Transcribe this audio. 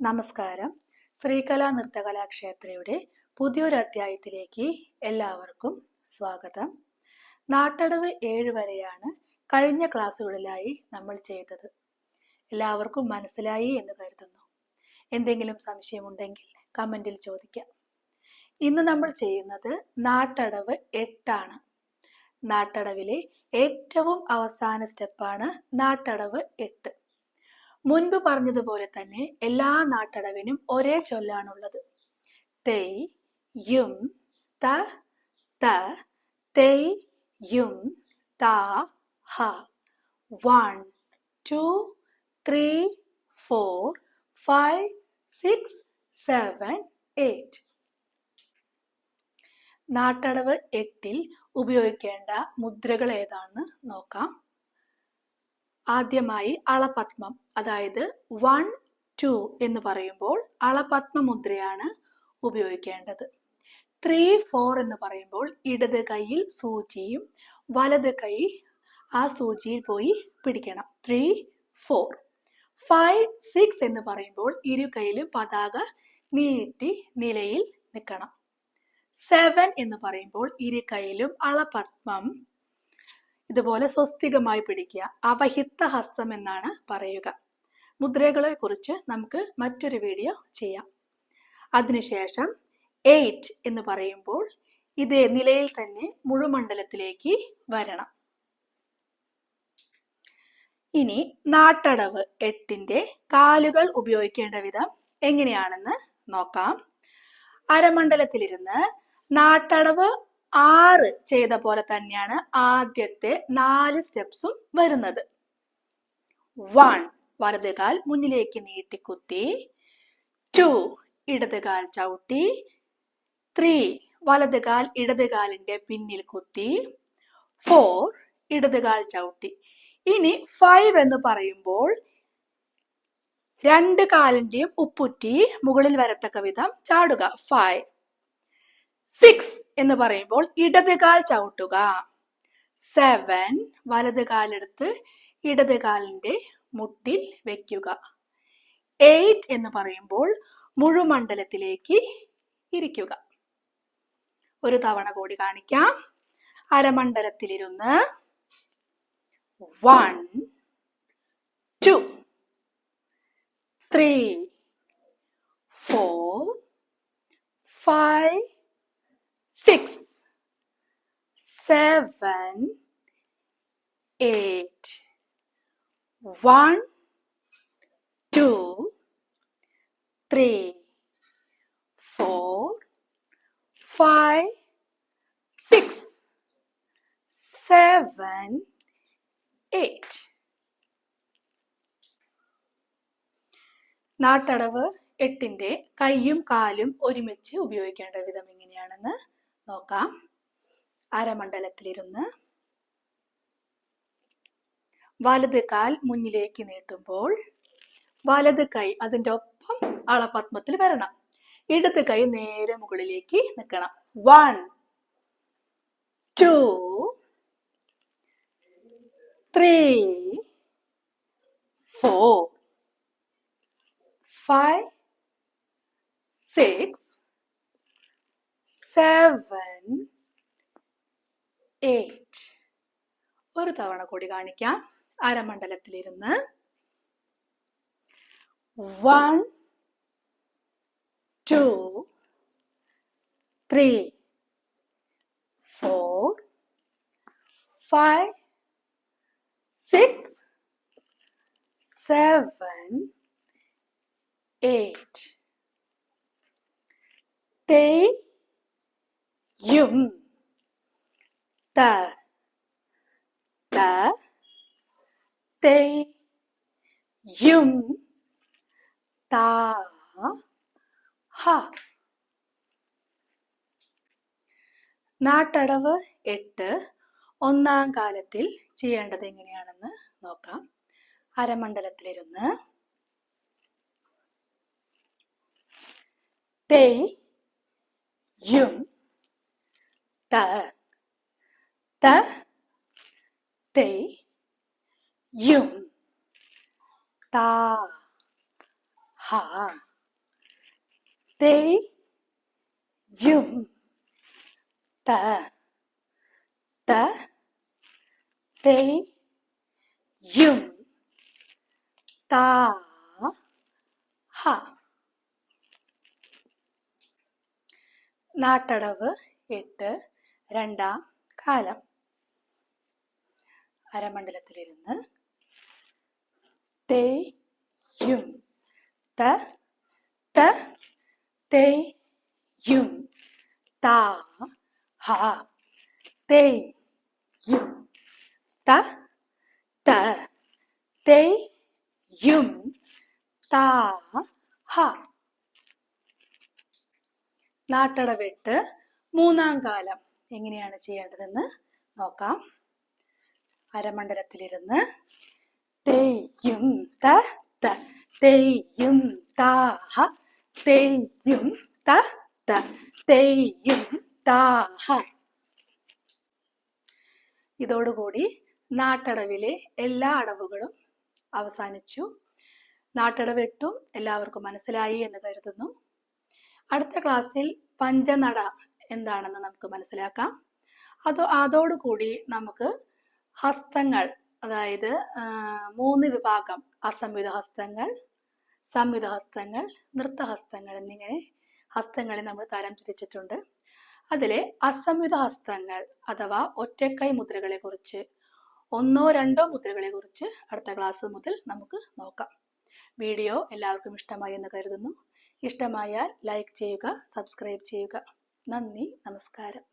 നമസ്കാരം. ശ്രീകലാ നൃത്തകലാക്ഷേത്രയുടെ പുതിയൊരു അധ്യായത്തിലേക്ക് എല്ലാവർക്കും സ്വാഗതം. നാട്ടടവ് ഏഴ് വരെയാണ് കഴിഞ്ഞ ക്ലാസ്സുകളിലായി നമ്മൾ ചെയ്തത്. എല്ലാവർക്കും മനസ്സിലായി എന്ന് കരുതുന്നു. എന്തെങ്കിലും സംശയമുണ്ടെങ്കിൽ കമന്റിൽ ചോദിക്കാം. ഇന്ന് നമ്മൾ ചെയ്യുന്നത് നാട്ടടവ് എട്ടാണ്. നാട്ടടവിലെ ഏറ്റവും അവസാന സ്റ്റെപ്പാണ് നാട്ടടവ് എട്ട്. മുൻപ് പറഞ്ഞതുപോലെ തന്നെ എല്ലാ നാട്ടടവിനും ഒരേ ചൊല്ലാണുള്ളത്. തെയ് യും ത ത തെയ് യും ത ഹ. One two three four five six seven eight. നാട്ടടവ് എട്ടിൽ ഉപയോഗിക്കേണ്ട മുദ്രകൾ ഏതാണെന്ന് നോക്കാം. ആദ്യമായി അളപത്മം അതായത് വൺ ടു എന്ന് പറയുമ്പോൾ അളപത്മ മുദ്രയാണ് ഉപയോഗിക്കേണ്ടത്. ത്രീ ഫോർ എന്ന് പറയുമ്പോൾ ഇടത് കൈയിൽ സൂചിയും വലത് കൈ ആ സൂചിയിൽ പോയി പിടിക്കണം. ത്രീ ഫോർ ഫൈവ് സിക്സ് എന്ന് പറയുമ്പോൾ ഇരു കൈയിലും പതാക നീട്ടി നിലയിൽ നിൽക്കണം. സെവൻ എന്ന് പറയുമ്പോൾ ഇരു കൈയിലും അളപത്മം ഇതുപോലെ സ്വസ്തികമായി പിടിക്കുക. അവഹിത്ത ഹസ്തം എന്നാണ് പറയുക. മുദ്രകളെ കുറിച്ച് നമുക്ക് മറ്റൊരു വീഡിയോ ചെയ്യാം. അതിനുശേഷം എയ്റ്റ് എന്ന് പറയുമ്പോൾ ഇതേ നിലയിൽ തന്നെ മുഴുമണ്ഡലത്തിലേക്ക് വരണം. ഇനി നാട്ടടവ് എട്ടിന്റെ കാലുകൾ ഉപയോഗിക്കേണ്ട വിധം എങ്ങനെയാണെന്ന് നോക്കാം. അരമണ്ഡലത്തിലിരുന്ന് നാട്ടടവ് ആറ് ചെയ്ത പോലെ തന്നെയാണ് ആദ്യത്തെ നാല് സ്റ്റെപ്സും വരുന്നത്. വൺ വലതുകാൽ മുന്നിലേക്ക് നീട്ടിക്കുത്തി. ടു ഇടതുകാൽ ചവിട്ടി. ത്രീ വലതുകാൽ ഇടതുകാലിന്റെ പിന്നിൽ കുത്തി. ഫോർ ഇടതുകാൽ ചവിട്ടി. ഇനി ഫൈവ് എന്ന് പറയുമ്പോൾ രണ്ട് കാലിന്റെയും ഉപ്പുറ്റി മുകളിൽ വരത്തക്ക വിധം ചാടുക. ഫൈവ് സിക്സ് എന്ന് പറയുമ്പോൾ ഇടത് കാൽ ചവിട്ടുക. സെവൻ വലത് കാലെടുത്ത് ഇടത് കാലിന്റെ മുട്ടിൽ വെക്കുക. എയ്റ്റ് എന്ന് പറയുമ്പോൾ മുഴുമണ്ഡലത്തിലേക്ക് ഇരിക്കുക. ഒരു തവണ കൂടി കാണിക്കാം. അരമണ്ഡലത്തിലിരുന്ന് one two three four five six, seven, eight, one, two, three, four, five, six, seven, eight. നാട്ടടവ് എട്ടിന്റെ കൈയും കാലും ഒരുമിച്ച് ഉപയോഗിക്കേണ്ട വിധം എങ്ങനെയാണെന്ന് നോക്കാം അരമണ്ഡലത്തിലിരുന്ന് വലത് കാൽ മുന്നിലേക്ക് നീട്ടുമ്പോൾ വലത് കൈ അതിന്റെ ഒപ്പം അളപത്മത്തിൽ വരണം. ഇടത് കൈ നേരെ മുകളിലേക്ക് നിൽക്കണം. One two three four five six seven eight ഒരു തവണ കൂടി കാണിക്കാം. അരമണ്ഡലത്തിലിരുന്ന്. One two three four five six seven eight തേയും ത ത തേ യും താ ഹ. നാട്ടടവ് എട്ട് ഒന്നാം കാലത്തിൽ ചെയ്യേണ്ടത് എങ്ങനെയാണെന്ന് നോക്കാം. അരമണ്ഡലത്തിലിരുന്ന്. തേ യും ത ത തേ ഹ തേയ് ത ത തേയ് താ ഹ നാട്ടടവ് എട്ട് രണ്ടാം കാലം. അരമണ്ഡലത്തിലിരുന്ന് തേയും. ത ത തേയും. താ ഹ തേയും. ത ത തേയും. താ ഹ. നാട്ടടവിട്ട് മൂന്നാം കാലം എങ്ങനെയാണ് ചെയ്യേണ്ടതെന്ന് നോക്കാം. അരമണ്ഡലത്തിലിരുന്ന് തെയ്യും ത ത തെയ്യും താഹ തെയ്യും ത ത തെയ്യും താഹ ഇതോടുകൂടി നാട്ടടവിലെ എല്ലാ അടവുകളും അവസാനിച്ചു. നാട്ടടവെട്ടും എല്ലാവർക്കും മനസ്സിലായി എന്ന് കരുതുന്നു. അടുത്ത ക്ലാസ്സിൽ പഞ്ചനട എന്താണെന്ന് നമുക്ക് മനസ്സിലാക്കാം. അതോ അതോടുകൂടി നമുക്ക് ഹസ്തങ്ങൾ അതായത് മൂന്ന് വിഭാഗം. അസംയുത ഹസ്തങ്ങൾ സംയുത ഹസ്തങ്ങൾ നൃത്തഹസ്തങ്ങൾ എന്നിങ്ങനെ ഹസ്തങ്ങളെ നമ്മൾ തരം തിരിച്ചിട്ടുണ്ട്. അതിലെ അസംയുത ഹസ്തങ്ങൾ അഥവാ ഒറ്റക്കൈ മുദ്രകളെ കുറിച്ച് ഒന്നോ രണ്ടോ മുദ്രകളെ കുറിച്ച് അടുത്ത ക്ലാസ് മുതൽ നമുക്ക് നോക്കാം. വീഡിയോ എല്ലാവർക്കും ഇഷ്ടമായി എന്ന് കരുതുന്നു. ഇഷ്ടമായാൽ ലൈക്ക് ചെയ്യുക സബ്സ്ക്രൈബ് ചെയ്യുക. നന്ദി നമസ്കാരം.